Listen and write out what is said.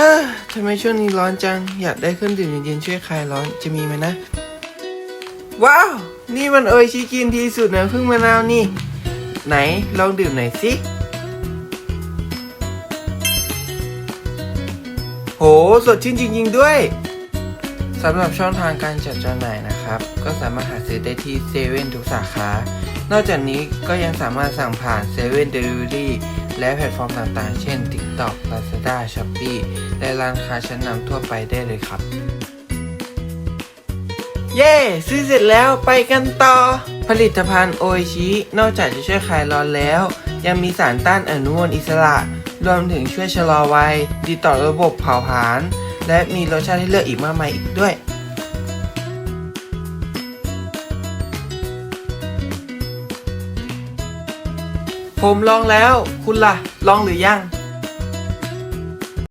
ฮ้อทำไมช่วงนี้ร้อนจัง อยากได้เครื่องดื่มเย็นๆช่วยคลายร้อน จะมีไหมนะ ว้าว นี่มันโออิชิกินที่สุดนะพึ่งมะนาวนี่ ไหนลองดื่มหน่อยสิ โห สดชื่นจริงๆด้วย สำหรับช่องทางการจัดจำหน่ายนะครับ ก็สามารถหาซื้อได้ที่เซเว่นทุกสาขา นอกจากนี้ก็ยังสามารถสั่งผ่าน7 e เ e ่ e อรี่ และแพลตฟอร์มต่างๆ เช่น TikTok Lazada Shopee และร้านค้าชั้นนำทั่วไปได้เลยครับ เย้ ซื้อเสร็จแล้วไปกันต่อ ผลิตภัณฑ์โอชินอกจากจะช่วยคลายร้อนแล้ว ยังมีสารต้านอนุมูลอิสระ รวมถึงช่วยชะลอวัย ดีต่อระบบเผาผลาญและมีรสชาติให้เลือกอีกมากมายอีกด้วย ผมลองแล้ว คุณล่ะ ลองหรือยัง